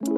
Hi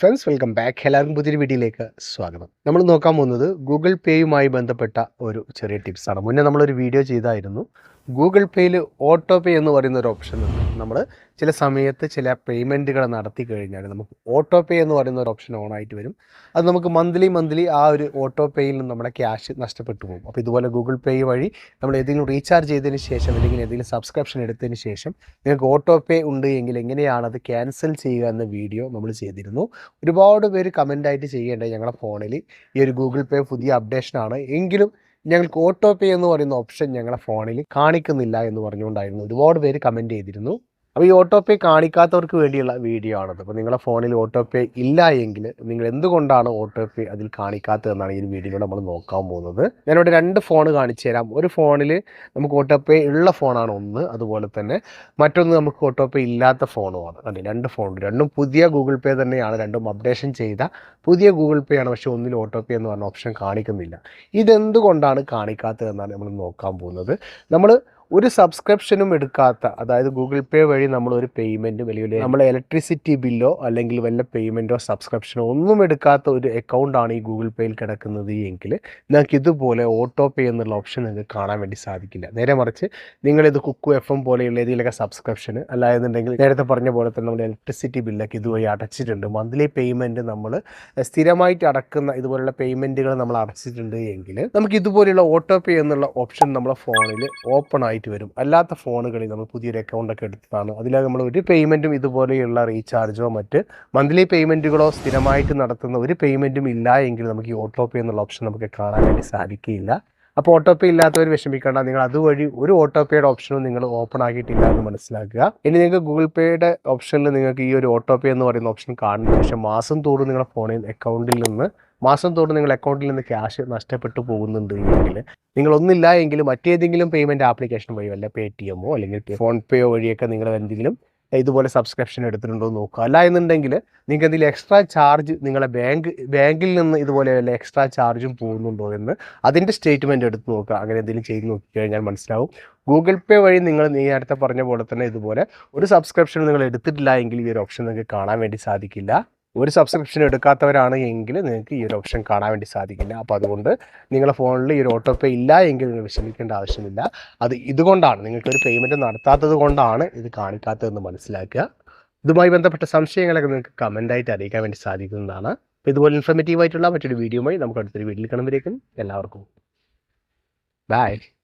friends welcome back എല്ലാവർക്കും പുതിയൊരു വീഡിയോയിലേക്ക് സ്വാഗതം. നമ്മൾ നോക്കാൻ പോകുന്നത് ഗൂഗിൾ പേയുമായി ബന്ധപ്പെട്ട ഒരു ചെറിയ ടിപ്സാണ് മുന്നേ നമ്മളൊരു വീഡിയോ ചെയ്തായിരുന്നു. ഗൂഗിൾ പേയിൽ ഓട്ടോ പേ എന്ന് പറയുന്ന ഒരു ഓപ്ഷൻ ഉണ്ട്. നമ്മൾ ചില സമയത്ത് ചില പേയ്മെന്റുകൾ നടത്തി കഴിഞ്ഞാൽ നമുക്ക് ഓട്ടോ പേ എന്ന് പറയുന്ന ഒരു ഓപ്ഷൻ ഓൺ ആയിട്ട് വരും. അത് നമുക്ക് മന്ത്ലി മന്ത്ലി ആ ഒരു ഓട്ടോ പേയിൽ നിന്ന് നമ്മുടെ ക്യാഷ് നഷ്ടപ്പെട്ടു പോകും. അപ്പോൾ ഇതുപോലെ ഗൂഗിൾ പേ വഴി നമ്മൾ ഏതെങ്കിലും റീചാർജ് ചെയ്തതിന് ശേഷം അല്ലെങ്കിൽ ഏതെങ്കിലും സബ്സ്ക്രിപ്ഷൻ എടുത്തതിന് ശേഷം നിങ്ങൾക്ക് ഓട്ടോ പേ ഉണ്ട് എങ്കിൽ എങ്ങനെയാണ് അത് ക്യാൻസൽ ചെയ്യുക എന്ന വീഡിയോ നമ്മൾ ചെയ്തിരുന്നു. ഒരുപാട് പേര് കമന്റായിട്ട് ചെയ്യേണ്ടത് ഞങ്ങളുടെ ഫോണിൽ ഈ ഒരു ഗൂഗിൾ പേ പുതിയ അപ്ഡേഷനാണ് എങ്കിലും ഞങ്ങൾക്ക് ഓട്ടോ പേ എന്ന് പറയുന്ന ഓപ്ഷൻ ഞങ്ങളുടെ ഫോണിൽ കാണിക്കുന്നില്ല എന്ന് പറഞ്ഞുകൊണ്ടായിരുന്നു ഒരുപാട് പേര് കമന്റ് ചെയ്തിരുന്നു. അപ്പോൾ ഈ ഓട്ടോ പേ കാണിക്കാത്തവർക്ക് വേണ്ടിയുള്ള വീഡിയോ ആണത്. അപ്പോൾ നിങ്ങളുടെ ഫോണിൽ ഓട്ടോ പേ ഇല്ല എങ്കിൽ നിങ്ങൾ എന്തുകൊണ്ടാണ് ഓട്ടോ പേ അതിൽ കാണിക്കാത്തതെന്നാണ് ഈ ഒരു വീഡിയോയിലൂടെ നമ്മൾ നോക്കാൻ പോകുന്നത്. ഞാനിവിടെ രണ്ട് ഫോൺ കാണിച്ചു തരാം. ഒരു ഫോണിൽ നമുക്ക് ഓട്ടോ പേ ഉള്ള ഫോണാണ് ഒന്ന് അതുപോലെ തന്നെ മറ്റൊന്ന് നമുക്ക് ഓട്ടോ പേ ഇല്ലാത്ത ഫോണുമാണ് അതെ രണ്ട് ഫോൺ രണ്ടും പുതിയ ഗൂഗിൾ പേ തന്നെയാണ്. രണ്ടും അപ്ഡേഷൻ ചെയ്ത പുതിയ ഗൂഗിൾ പേ ആണ്. പക്ഷേ ഒന്നിൽ ഓട്ടോ പേ എന്ന് പറഞ്ഞ ഓപ്ഷൻ കാണിക്കുന്നില്ല. ഇതെന്തുകൊണ്ടാണ് കാണിക്കാത്തതെന്നാണ് നമ്മൾ നോക്കാൻ പോകുന്നത്. നമ്മൾ ഒരു സബ്സ്ക്രിപ്ഷനും എടുക്കാത്ത അതായത് ഗൂഗിൾ പേ വഴി നമ്മൾ ഒരു പേയ്മെന്റ് അല്ലെങ്കിൽ നമ്മൾ ഇലക്ട്രിസിറ്റി ബില്ലോ അല്ലെങ്കിൽ വല്ല പേയ്മെന്റോ സബ്സ്ക്രിപ്ഷനോ ഒന്നും എടുക്കാത്ത ഒരു അക്കൗണ്ടാണ് ഈ ഗൂഗിൾ പേയിൽ കിടക്കുന്നത് എങ്കിൽ നിങ്ങൾക്ക് ഇതുപോലെ ഓട്ടോ പേ എന്നുള്ള ഓപ്ഷൻ നിങ്ങൾക്ക് കാണാൻ വേണ്ടി സാധിക്കില്ല. നേരെ മറിച്ച് നിങ്ങളിത് കുക്കു എഫ് എം പോലെയുള്ള ഏതെങ്കിലുമൊക്കെ സബ്സ്ക്രിപ്ഷൻ അല്ലായെന്നുണ്ടെങ്കിൽ നേരത്തെ പറഞ്ഞ പോലെ തന്നെ നമ്മുടെ ഇലക്ട്രിസിറ്റി ബില്ലൊക്കെ ഇതുവഴി അടച്ചിട്ടുണ്ട്. മന്ത്ലി പേയ്മെന്റ് നമ്മൾ സ്ഥിരമായിട്ട് അടക്കുന്ന ഇതുപോലുള്ള പേയ്മെന്റുകൾ നമ്മൾ അടച്ചിട്ടുണ്ട് എങ്കിൽ നമുക്ക് ഇതുപോലെയുള്ള ഓട്ടോ പേ എന്നുള്ള ഓപ്ഷൻ നമ്മുടെ ഫോണിൽ ഓപ്പൺ ആയിട്ട് വരും. അല്ലാത്ത ഫോണുകളിൽ നമ്മൾ പുതിയൊരു അക്കൗണ്ടൊക്കെ എടുത്തതാണ് അതിൽ നമ്മൾ ഒരു പേയ്മെന്റും ഇതുപോലെയുള്ള റീചാർജോ മറ്റ് മന്ത്ലി പേയ്മെന്റുകളോ സ്ഥിരമായിട്ട് നടത്തുന്ന ഒരു പേയ്മെന്റും ഇല്ല എങ്കിൽ നമുക്ക് ഈ ഓട്ടോ പേ എന്നുള്ള ഓപ്ഷൻ നമുക്ക് കാണാൻ വേണ്ടി സാധിക്കില്ല അപ്പോൾ ഓട്ടോ പേ ഇല്ലാത്തവർ വിഷമിക്കേണ്ട. നിങ്ങൾ അതുവഴി ഒരു ഓട്ടോ പേയുടെ ഓപ്ഷനും നിങ്ങൾ ഓപ്പൺ ആക്കിയിട്ടില്ല എന്ന് മനസ്സിലാക്കുക. ഇനി നിങ്ങൾക്ക് ഗൂഗിൾ പേയുടെ ഓപ്ഷനിൽ നിങ്ങൾക്ക് ഈ ഒരു ഓട്ടോ പേ എന്ന് പറയുന്ന ഓപ്ഷൻ കാണുന്ന ശേഷം മാസം തോറും നിങ്ങളുടെ ഫോണിൽ അക്കൗണ്ടിൽ നിന്ന് മാസം തോറും നിങ്ങൾ അക്കൗണ്ടിൽ നിന്ന് ക്യാഷ് നഷ്ടപ്പെട്ടു പോകുന്നുണ്ട് എങ്കിൽ നിങ്ങൾ ഒന്നില്ല എങ്കിൽ മറ്റേതെങ്കിലും പേയ്മെന്റ് ആപ്ലിക്കേഷൻ വഴി വല്ല പേ ടി എമ്മോ അല്ലെങ്കിൽ ഫോൺ പേയോ വഴിയൊക്കെ നിങ്ങൾ എന്തെങ്കിലും ഇതുപോലെ സബ്സ്ക്രിപ്ഷൻ എടുത്തിട്ടുണ്ടോ എന്ന് നോക്കുക. അല്ല എന്നുണ്ടെങ്കിൽ നിങ്ങൾക്ക് എന്തെങ്കിലും എക്സ്ട്രാ ചാർജ് നിങ്ങളെ ബാങ്ക് ബാങ്കിൽ നിന്ന് ഇതുപോലെ വല്ല എക്സ്ട്രാ ചാർജും പോകുന്നുണ്ടോ എന്ന് അതിന്റെ സ്റ്റേറ്റ്മെന്റ് എടുത്ത് നോക്കുക. അങ്ങനെ എന്തെങ്കിലും ചെയ്ത് നോക്കി കഴിഞ്ഞാൽ മനസ്സിലാവും. ഗൂഗിൾ പേ വഴി നിങ്ങൾ നീ നേരത്തെ പറഞ്ഞ പോലെ തന്നെ ഇതുപോലെ ഒരു സബ്സ്ക്രിപ്ഷൻ നിങ്ങൾ എടുത്തിട്ടില്ല എങ്കിൽ ഈ ഒരു ഓപ്ഷൻ നിങ്ങൾക്ക് കാണാൻ വേണ്ടി സാധിക്കില്ല. ഒരു സബ്സ്ക്രിപ്ഷൻ എടുക്കാത്തവരാണ് എങ്കിൽ നിങ്ങൾക്ക് ഈ ഒരു ഓപ്ഷൻ കാണാൻ വേണ്ടി സാധിക്കില്ല. അപ്പോൾ അതുകൊണ്ട് നിങ്ങളുടെ ഫോണിൽ ഈ ഒരു ഓട്ടോ പേ ഇല്ല എങ്കിൽ നിങ്ങൾ വിഷമിക്കേണ്ട ആവശ്യമില്ല. അത് ഇതുകൊണ്ടാണ് നിങ്ങൾക്ക് ഒരു പേയ്മെന്റ് നടത്താത്തത് കൊണ്ടാണ് ഇത് കാണിക്കാത്തതെന്ന് മനസ്സിലാക്കുക. ഇതുമായി ബന്ധപ്പെട്ട സംശയങ്ങളൊക്കെ നിങ്ങൾക്ക് കമന്റായിട്ട് അറിയിക്കാൻ വേണ്ടി സാധിക്കുന്നതാണ്. അപ്പോൾ ഇതുപോലെ ഇൻഫർമേറ്റീവ് ആയിട്ടുള്ള മറ്റൊരു വീഡിയോയുമായി നമുക്ക് അടുത്തൊരു വീട്ടിൽ കാണുമ്പോഴേക്കും എല്ലാവർക്കും. ബൈ